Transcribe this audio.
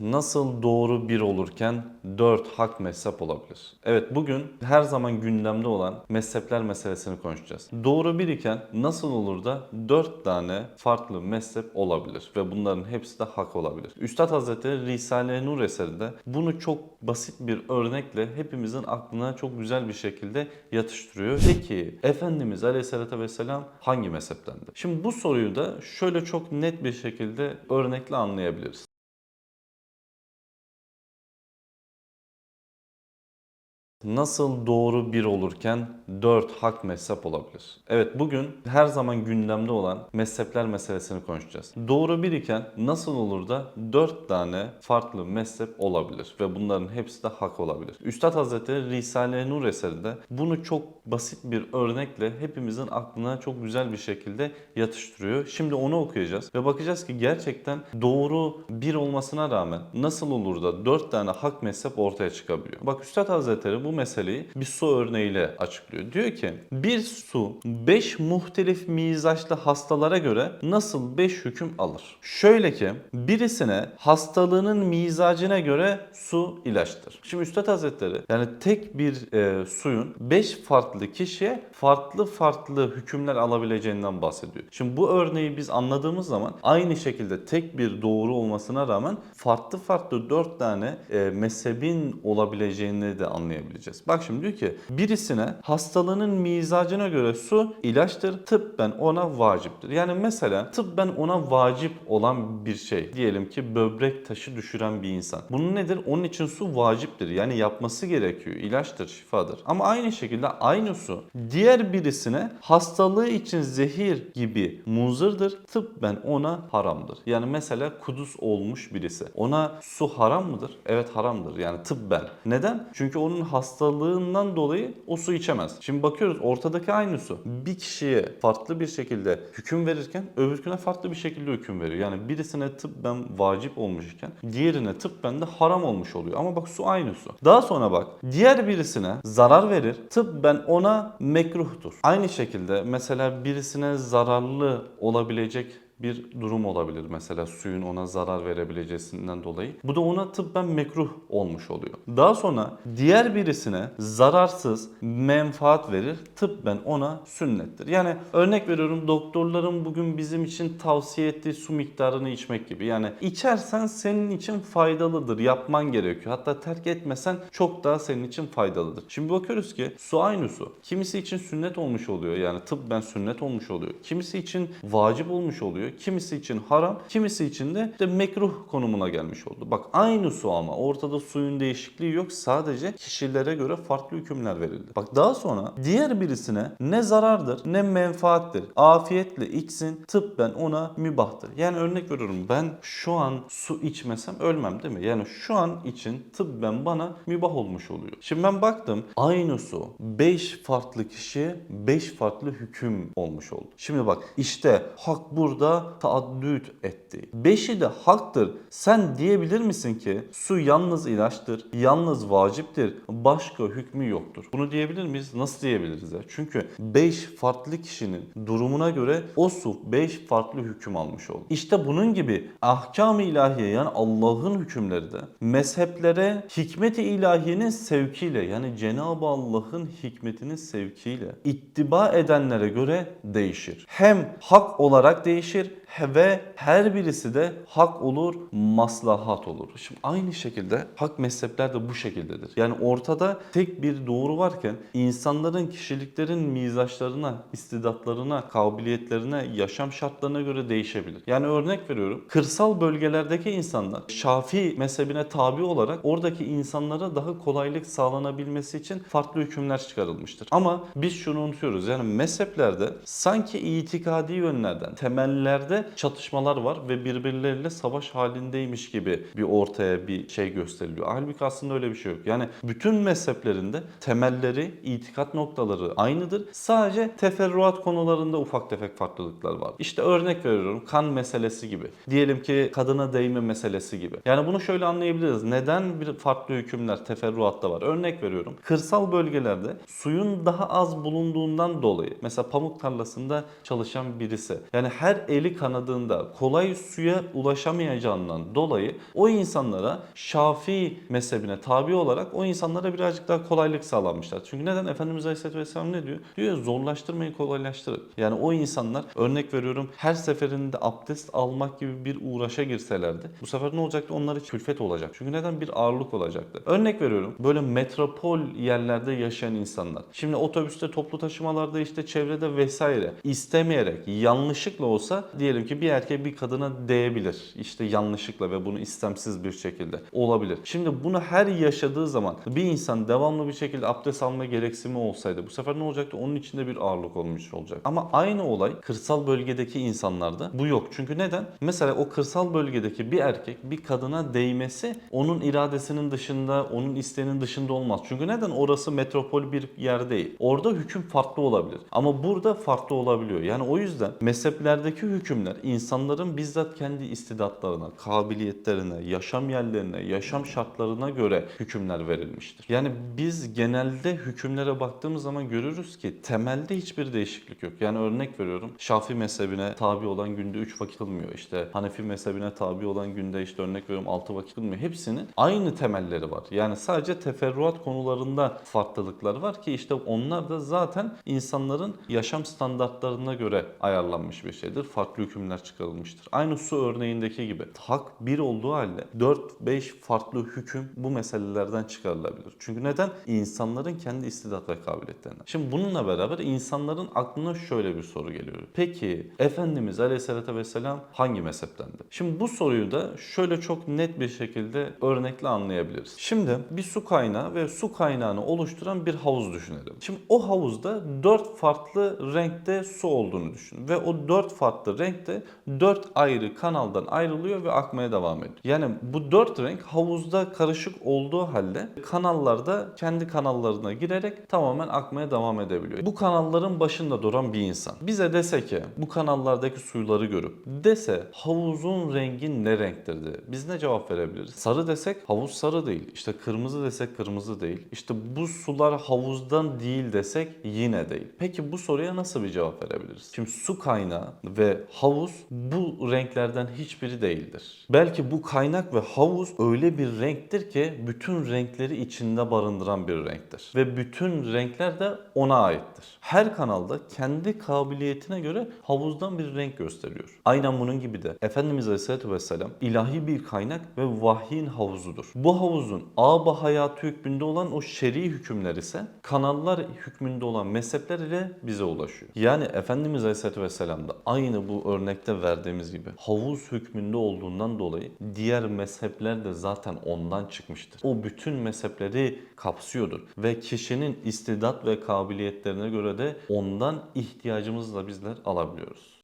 Nasıl doğru bir olurken dört hak mezhep olabilir? Evet bugün her zaman gündemde olan mezhepler meselesini konuşacağız. Doğru bir iken nasıl olur da dört tane farklı mezhep olabilir ve bunların hepsi de hak olabilir? Üstad Hazretleri Risale-i Nur eserinde bunu çok basit bir örnekle hepimizin aklına çok güzel bir şekilde yatıştırıyor. Peki Efendimiz Aleyhisselatü Vesselam hangi mezheptendi? Şimdi bu soruyu da şöyle çok net bir şekilde örnekle anlayabiliriz. Nasıl doğru bir olurken dört hak mezhep olabilir? Evet bugün her zaman gündemde olan mezhepler meselesini konuşacağız. Doğru bir iken nasıl olur da dört tane farklı mezhep olabilir ve bunların hepsi de hak olabilir? Üstad Hazretleri Risale-i Nur eserinde bunu çok basit bir örnekle hepimizin aklına çok güzel bir şekilde yatıştırıyor. Şimdi onu okuyacağız ve bakacağız ki gerçekten doğru bir olmasına rağmen nasıl olur da dört tane hak mezhep ortaya çıkabiliyor? Bak Üstad Hazretleri bu meseleyi bir su örneğiyle açıklıyor. Diyor ki bir su 5 muhtelif mizaçlı hastalara göre nasıl 5 hüküm alır? Şöyle ki birisine hastalığının mizacına göre su ilaçtır. Şimdi Üstad Hazretleri yani tek bir e, suyun 5 farklı kişiye farklı farklı hükümler alabileceğinden bahsediyor. Şimdi bu örneği biz anladığımız zaman aynı şekilde tek bir doğru olmasına rağmen farklı farklı 4 tane e, mezhebin olabileceğini de anlayabiliriz anlayabileceğiz. Bak şimdi diyor ki birisine hastalığının mizacına göre su ilaçtır, tıbben ona vaciptir. Yani mesela tıbben ona vacip olan bir şey. Diyelim ki böbrek taşı düşüren bir insan. Bunun nedir? Onun için su vaciptir. Yani yapması gerekiyor. İlaçtır, şifadır. Ama aynı şekilde aynı su diğer birisine hastalığı için zehir gibi muzırdır. Tıbben ona haramdır. Yani mesela kuduz olmuş birisi. Ona su haram mıdır? Evet haramdır. Yani tıbben. Neden? Çünkü onun hastalığından dolayı o su içemez. Şimdi bakıyoruz ortadaki aynı su. Bir kişiye farklı bir şekilde hüküm verirken öbürküne farklı bir şekilde hüküm veriyor. Yani birisine tıbben vacip olmuş iken diğerine tıbben de haram olmuş oluyor. Ama bak su aynı su. Daha sonra bak diğer birisine zarar verir. Tıbben ona mekruhtur. Aynı şekilde mesela birisine zararlı olabilecek bir durum olabilir. Mesela suyun ona zarar verebileceğinden dolayı. Bu da ona tıbben mekruh olmuş oluyor. Daha sonra diğer birisine zararsız menfaat verir. Tıbben ona sünnettir. Yani örnek veriyorum doktorların bugün bizim için tavsiye ettiği su miktarını içmek gibi. Yani içersen senin için faydalıdır. Yapman gerekiyor. Hatta terk etmesen çok daha senin için faydalıdır. Şimdi bakıyoruz ki su aynı su. Kimisi için sünnet olmuş oluyor. Yani tıbben sünnet olmuş oluyor. Kimisi için vacip olmuş oluyor oluyor. Kimisi için haram, kimisi için de, de mekruh konumuna gelmiş oldu. Bak aynı su ama ortada suyun değişikliği yok. Sadece kişilere göre farklı hükümler verildi. Bak daha sonra diğer birisine ne zarardır ne menfaattir. Afiyetle içsin tıbben ona mübahtır. Yani örnek veriyorum ben şu an su içmesem ölmem değil mi? Yani şu an için tıbben bana mübah olmuş oluyor. Şimdi ben baktım aynı su 5 farklı kişiye 5 farklı hüküm olmuş oldu. Şimdi bak işte hak burada taaddüt etti. Beşi de haktır. Sen diyebilir misin ki su yalnız ilaçtır, yalnız vaciptir, başka hükmü yoktur. Bunu diyebilir miyiz? Nasıl diyebiliriz ya? Çünkü 5 farklı kişinin durumuna göre o su 5 farklı hüküm almış oldu. İşte bunun gibi ahkam-ı ilahiye yani Allah'ın hükümleri de mezheplere hikmet-i ilahiyenin sevkiyle yani Cenab-ı Allah'ın hikmetinin sevkiyle ittiba edenlere göre değişir. Hem hak olarak değişir nedir? Ve her birisi de hak olur, maslahat olur. Şimdi aynı şekilde hak mezhepler de bu şekildedir. Yani ortada tek bir doğru varken insanların kişiliklerin mizaçlarına, istidatlarına, kabiliyetlerine, yaşam şartlarına göre değişebilir. Yani örnek veriyorum. Kırsal bölgelerdeki insanlar Şafii mezhebine tabi olarak oradaki insanlara daha kolaylık sağlanabilmesi için farklı hükümler çıkarılmıştır. Ama biz şunu unutuyoruz. Yani mezheplerde sanki itikadi yönlerden, temellerde çatışmalar var ve birbirleriyle savaş halindeymiş gibi bir ortaya bir şey gösteriliyor. Halbuki aslında öyle bir şey yok. Yani bütün mezheplerinde temelleri, itikat noktaları aynıdır. Sadece teferruat konularında ufak tefek farklılıklar var. İşte örnek veriyorum kan meselesi gibi. Diyelim ki kadına değme meselesi gibi. Yani bunu şöyle anlayabiliriz. Neden bir farklı hükümler teferruatta var? Örnek veriyorum. Kırsal bölgelerde suyun daha az bulunduğundan dolayı mesela pamuk tarlasında çalışan birisi yani her eli kanadığında kolay suya ulaşamayacağından dolayı o insanlara Şafii mezhebine tabi olarak o insanlara birazcık daha kolaylık sağlanmışlar. Çünkü neden? Efendimiz Aleyhisselatü Vesselam ne diyor? Diyor ya, zorlaştırmayın kolaylaştırın. Yani o insanlar örnek veriyorum her seferinde abdest almak gibi bir uğraşa girselerdi bu sefer ne olacaktı? Onlar için külfet olacak. Çünkü neden? Bir ağırlık olacaktı. Örnek veriyorum böyle metropol yerlerde yaşayan insanlar. Şimdi otobüste toplu taşımalarda işte çevrede vesaire istemeyerek yanlışlıkla olsa diyelim ki bir erkek bir kadına değebilir. İşte yanlışlıkla ve bunu istemsiz bir şekilde olabilir. Şimdi bunu her yaşadığı zaman bir insan devamlı bir şekilde abdest alma gereksimi olsaydı bu sefer ne olacaktı? Onun içinde bir ağırlık olmuş olacak. Ama aynı olay kırsal bölgedeki insanlarda bu yok. Çünkü neden? Mesela o kırsal bölgedeki bir erkek bir kadına değmesi onun iradesinin dışında, onun isteğinin dışında olmaz. Çünkü neden? Orası metropol bir yer değil. Orada hüküm farklı olabilir. Ama burada farklı olabiliyor. Yani o yüzden mezheplerdeki hükümler insanların bizzat kendi istidatlarına, kabiliyetlerine, yaşam yerlerine, yaşam şartlarına göre hükümler verilmiştir. Yani biz genelde hükümlere baktığımız zaman görürüz ki temelde hiçbir değişiklik yok. Yani örnek veriyorum Şafii mezhebine tabi olan günde 3 vakit kılmıyor. İşte Hanefi mezhebine tabi olan günde işte örnek veriyorum 6 vakit kılmıyor. Hepsinin aynı temelleri var. Yani sadece teferruat konularında farklılıklar var ki işte onlar da zaten insanların yaşam standartlarına göre ayarlanmış bir şeydir. Farklı hükümler çıkarılmıştır. Aynı su örneğindeki gibi. Hak bir olduğu halde 4-5 farklı hüküm bu meselelerden çıkarılabilir. Çünkü neden? İnsanların kendi istidat ve kabiliyetlerinden. Şimdi bununla beraber insanların aklına şöyle bir soru geliyor. Peki Efendimiz Aleyhisselatü Vesselam hangi mezheptendi? Şimdi bu soruyu da şöyle çok net bir şekilde örnekle anlayabiliriz. Şimdi bir su kaynağı ve su kaynağını oluşturan bir havuz düşünelim. Şimdi o havuzda 4 farklı renkte su olduğunu düşün. Ve o 4 farklı renkte 4 ayrı kanaldan ayrılıyor ve akmaya devam ediyor. Yani bu 4 renk havuzda karışık olduğu halde kanallarda kendi kanallarına girerek tamamen akmaya devam edebiliyor. Bu kanalların başında duran bir insan. Bize dese ki bu kanallardaki suyları görüp dese havuzun rengi ne renktirdi? Biz ne cevap verebiliriz? Sarı desek havuz sarı değil. İşte kırmızı desek kırmızı değil. İşte bu sular havuzdan değil desek yine değil. Peki bu soruya nasıl bir cevap verebiliriz? Şimdi su kaynağı ve havuz bu renklerden hiçbiri değildir. Belki bu kaynak ve havuz öyle bir renktir ki bütün renkleri içinde barındıran bir renktir. Ve bütün renkler de ona aittir. Her kanalda kendi kabiliyetine göre havuzdan bir renk gösteriyor. Aynen bunun gibi de Efendimiz Aleyhisselatü Vesselam ilahi bir kaynak ve vahyin havuzudur. Bu havuzun aba hayatı hükmünde olan o şer'i hükümler ise kanallar hükmünde olan mezhepler ile bize ulaşıyor. Yani Efendimiz Aleyhisselatü Vesselam da aynı bu örnekte verdiğimiz gibi havuz hükmünde olduğundan dolayı diğer mezhepler de zaten ondan çıkmıştır. O bütün mezhepleri kapsıyordur ve kişinin istidat ve kabiliyetlerine göre de ondan ihtiyacımızı da bizler alabiliyoruz.